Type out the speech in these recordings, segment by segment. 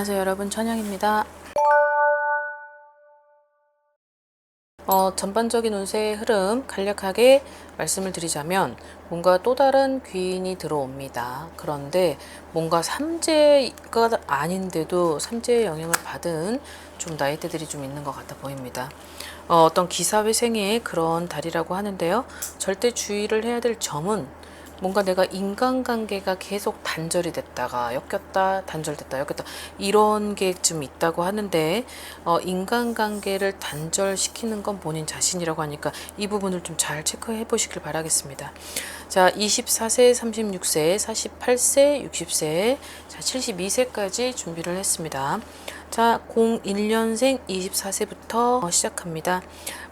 안녕하세요 여러분 천영입니다. 어, 전반적인 운세의 흐름 간략하게 말씀을 드리자면 뭔가 또 다른 귀인이 들어옵니다. 그런데 뭔가 삼재가 아닌데도 삼재의 영향을 받은 좀 나이대들이 좀 있는 것 같아 보입니다. 어, 어떤 기사회생의 그런 달이라고 하는데요. 절대 주의를 해야 될 점은 뭔가 내가 인간관계가 계속 단절이 됐다가 엮였다 단절됐다 엮였다 이런 게 좀 있다고 하는데 어, 인간관계를 단절시키는 건 본인 자신이라고 하니까 이 부분을 좀 잘 체크해 보시길 바라겠습니다. 자 24세 36세 48세 60세 자 72세까지 준비를 했습니다. 자 01년생 24세부터 시작합니다.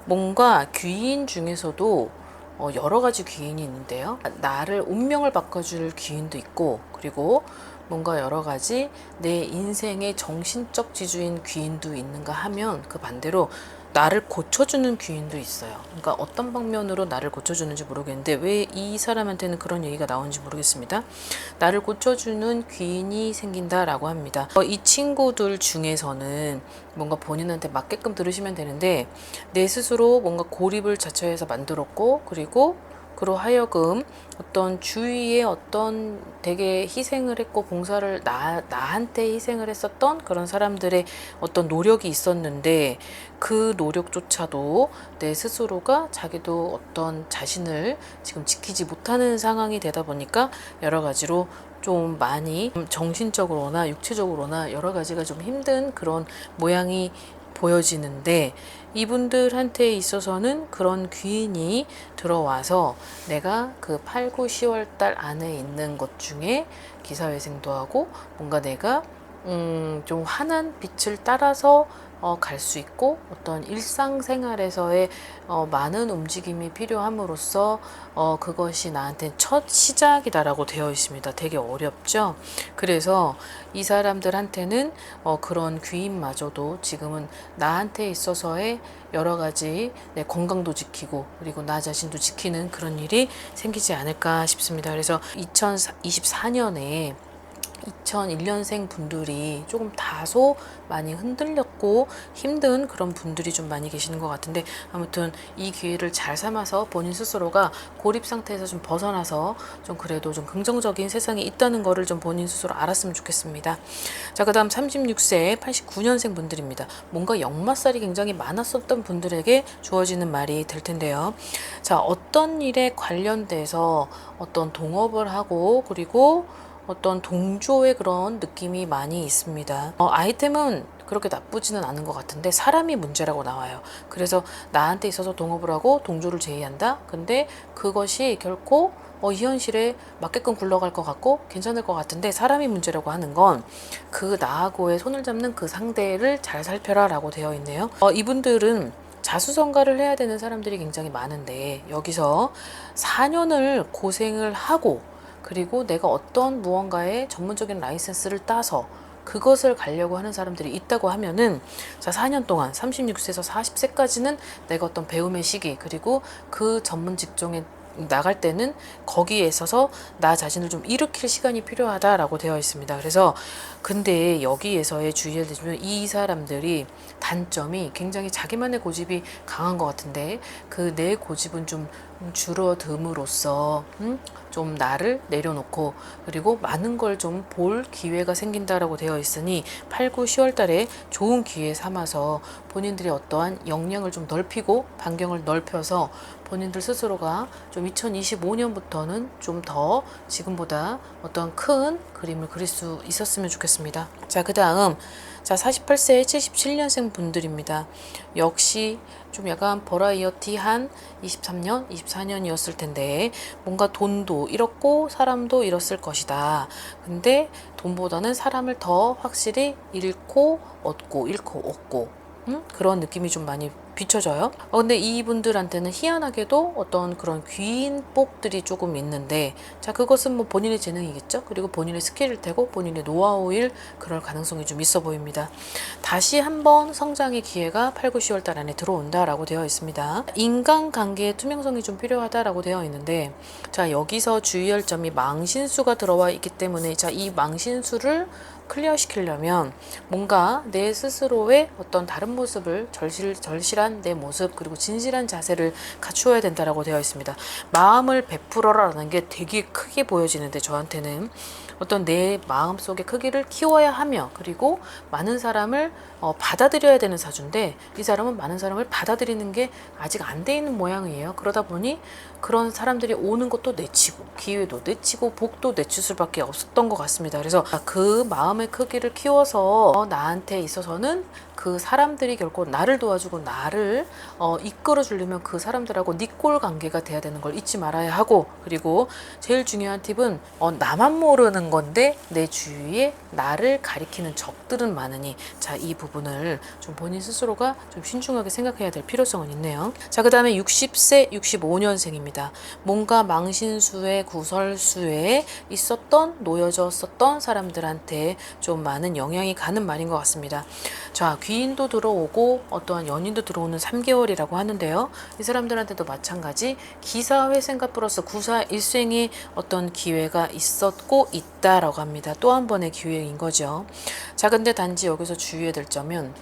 뭔가 귀인 중에서도 어, 여러 가지 귀인이 있는데요. 나를 운명을 바꿔줄 귀인도 있고, 그리고 뭔가 여러 가지 내 인생의 정신적 지주인 귀인도 있는가 하면 그 반대로 나를 고쳐주는 귀인도 있어요. 그러니까 어떤 방면으로 나를 고쳐주는지 모르겠는데 왜 이 사람한테는 그런 얘기가 나오는지 모르겠습니다. 나를 고쳐주는 귀인이 생긴다라고 합니다. 어, 이 친구들 중에서는 뭔가 본인한테 맞게끔 들으시면 되는데 내 스스로 뭔가 고립을 자처해서 만들었고 그리고 그로 하여금 어떤 주위에 어떤 되게 희생을 했고 봉사를 나, 나한테 희생을 했었던 그런 사람들의 어떤 노력이 있었는데 그 노력조차도 내 스스로가 자기도 어떤 자신을 지금 지키지 못하는 상황이 되다 보니까 여러 가지로 좀 많이 정신적으로나 육체적으로나 여러 가지가 좀 힘든 그런 모양이 보여지는데 이분들한테 있어서는 그런 귀인이 들어와서 내가 그 8, 9, 10월 달 안에 있는 것 중에 기사회생도 하고 뭔가 내가 음, 좀 환한 빛을 따라서 어, 갈 수 있고 어떤 일상생활에서의 어, 많은 움직임이 필요함으로써 어, 그것이 나한테 첫 시작이다라고 되어 있습니다. 되게 어렵죠. 그래서 이 사람들한테는 어, 그런 귀인마저도 지금은 나한테 있어서의 여러 가지 내 건강도 지키고 그리고 나 자신도 지키는 그런 일이 생기지 않을까 싶습니다. 그래서 2024년에 2001년생 분들이 조금 다소 많이 흔들렸 고 힘든 그런 분들이 좀 많이 계시는 것 같은데 아무튼 이 기회를 잘 삼아서 본인 스스로가 고립 상태에서 좀 벗어나서 좀 그래도 좀 긍정적인 세상이 있다는 거를 좀 본인 스스로 알았으면 좋겠습니다. 자, 그 다음 36세 89년생 분들입니다. 뭔가 역마살이 굉장히 많았었던 분들에게 주어지는 말이 될 텐데요. 자, 어떤 일에 관련돼서 어떤 동업을 하고 그리고 어떤 동조의 그런 느낌이 많이 있습니다. 어, 아이템은 그렇게 나쁘지는 않은 것 같은데 사람이 문제라고 나와요. 그래서 나한테 있어서 동업을 하고 동조를 제의한다. 근데 그것이 결코 어, 이 현실에 맞게끔 굴러갈 것 같고 괜찮을 것 같은데 사람이 문제라고 하는 건 그 나하고의 손을 잡는 그 상대를 잘 살펴라라고 되어 있네요. 어, 이분들은 자수성가를 해야 되는 사람들이 굉장히 많은데 여기서 4년을 고생을 하고 그리고 내가 어떤 무언가의 전문적인 라이센스를 따서 그것을 가려고 하는 사람들이 있다고 하면은 자 4년 동안 36세에서 40세까지는 내가 어떤 배움의 시기 그리고 그 전문 직종에 나갈 때는 거기에 있어서 나 자신을 좀 일으킬 시간이 필요하다라고 되어 있습니다. 그래서 근데 여기에서의 주의를 드리면 이 사람들이 단점이 굉장히 자기만의 고집이 강한 것 같은데 그 내 고집은 좀 줄어듦으로써 음? 좀 나를 내려놓고 그리고 많은 걸 좀 볼 기회가 생긴다라고 되어 있으니 8, 9, 10월 달에 좋은 기회 삼아서 본인들이 어떠한 역량을 좀 넓히고 반경을 넓혀서 본인들 스스로가 좀 2025년부터는 좀 더 지금보다 어떤 큰 그림을 그릴 수 있었으면 좋겠습니다. 자, 그 다음 자, 48세 77년생 분들입니다. 역시 좀 약간 버라이어티한 23년, 24년이었을 텐데 뭔가 돈도 잃었고 사람도 잃었을 것이다. 근데 돈보다는 사람을 더 확실히 잃고 얻고 잃고 얻고 음? 그런 느낌이 좀 많이 비춰져요. 어, 근데 이분들한테는 희한하게도 어떤 그런 귀인복들이 조금 있는데, 자, 그것은 뭐 본인의 재능이겠죠? 그리고 본인의 스킬일 테고, 본인의 노하우일 그럴 가능성이 좀 있어 보입니다. 다시 한번 성장의 기회가 8, 9, 10월 달 안에 들어온다라고 되어 있습니다. 인간관계의 투명성이 좀 필요하다라고 되어 있는데, 자, 여기서 주의할 점이 망신수가 들어와 있기 때문에, 자, 이 망신수를 클리어 시키려면 뭔가 내 스스로의 어떤 다른 모습을 절실, 절실한 내 모습 그리고 진실한 자세를 갖추어야 된다라고 되어 있습니다. 마음을 베풀어라라는 게 되게 크게 보여지는데 저한테는 어떤 내 마음속의 크기를 키워야 하며 그리고 많은 사람을 어, 받아들여야 되는 사주인데 이 사람은 많은 사람을 받아들이는 게 아직 안 돼 있는 모양이에요. 그러다 보니 그런 사람들이 오는 것도 내치고 기회도 내치고 복도 내칠 수밖에 없었던 것 같습니다. 그래서 그 마음 의 크기를 키워서 어, 나한테 있어서는 그 사람들이 결코 나를 도와주고 나를 어, 이끌어 주려면 그 사람들하고 니꼴 관계가 돼야 되는 걸 잊지 말아야 하고 그리고 제일 중요한 팁은 어, 나만 모르는 건데 내 주위에 나를 가리키는 적들은 많으니 자 이 부분을 좀 본인 스스로가 좀 신중하게 생각해야 될 필요성은 있네요. 자 그 다음에 60세 65년생입니다. 뭔가 망신수에 구설수에 있었던 놓여졌었던 사람들한테 좀 많은 영향이 가는 말인 것 같습니다. 자 귀인도 들어오고 어떠한 연인도 들어오는 3개월이라고 하는데요. 이 사람들한테도 마찬가지 기사 회생과 플러스 구사 일생의 어떤 기회가 있었고 있다라고 합니다. 또 한 번의 기회인 거죠. 자 근데 단지 여기서 주의해야 될 점은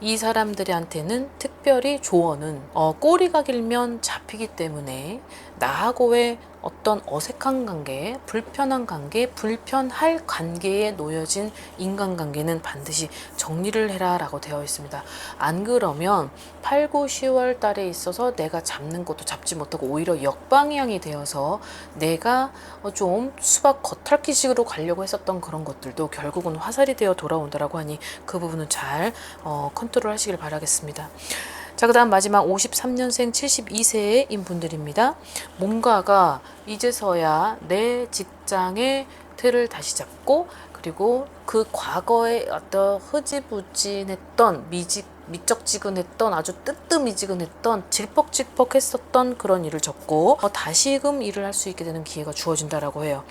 이 사람들한테는 특별히 조언은 어, 꼬리가 길면 잡히기 때문에 나하고의 어떤 어색한 관계, 불편한 관계, 불편할 관계에 놓여진 인간관계는 반드시 정리를 해라 라고 되어 있습니다. 안 그러면 8, 9, 10월 달에 있어서 내가 잡는 것도 잡지 못하고 오히려 역방향이 되어서 내가 어, 좀 수박 겉핥기식으로 가려고 했었던 그런 것들도 결국은 화살이 되어 돌아온다라고 하니 그 부분은 잘 어, 컨트롤 하시길 바라겠습니다. 자, 그 다음 마지막 53년생 72세인 분들입니다. 뭔가가 이제서야 내 직장의 틀을 다시 잡고 그리고 그 과거에 어떤 흐지부진했던 미직 미적지근했던 아주 뜨뜻미지근했던 질퍽질퍽했었던 그런 일을 접고 어, 다시금 일을 할 수 있게 되는 기회가 주어진다라고 해요.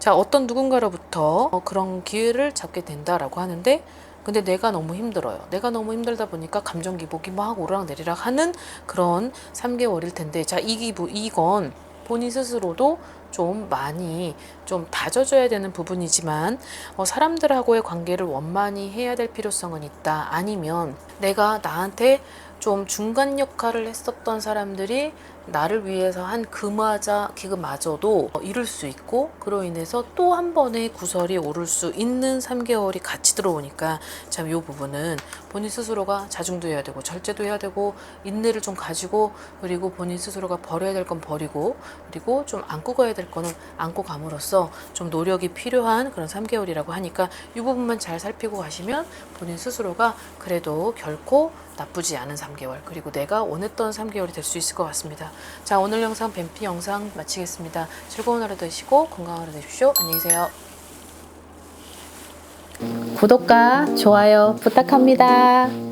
자 어떤 누군가로부터 어, 그런 기회를 잡게 된다라고 하는데 근데 내가 너무 힘들어요. 내가 너무 힘들다 보니까 감정 기복이 막 오르락내리락 하는 그런 3개월일 텐데 자, 이 기부 이건 본인 스스로도 좀 많이 좀 다져줘야 되는 부분이지만 어, 사람들하고의 관계를 원만히 해야 될 필요성은 있다. 아니면 내가 나한테 좀 중간 역할을 했었던 사람들이 나를 위해서 한 그마자 기금마저도 이룰 수 있고 그로 인해서 또 한 번의 구설이 오를 수 있는 3개월이 같이 들어오니까 참 이 부분은 본인 스스로가 자중도 해야 되고 절제도 해야 되고 인내를 좀 가지고 그리고 본인 스스로가 버려야 될 건 버리고 그리고 좀 안고 가야 될 거는 안고 감으로써 좀 노력이 필요한 그런 3개월이라고 하니까 이 부분만 잘 살피고 가시면 본인 스스로가 그래도 결코 나쁘지 않은 3개월 그리고 내가 원했던 3개월이 될 수 있을 것 같습니다. 자 오늘 영상 뱀피 영상 마치겠습니다. 즐거운 하루 되시고 건강한 하루 되십시오. 안녕히 계세요. 구독과 좋아요 부탁합니다.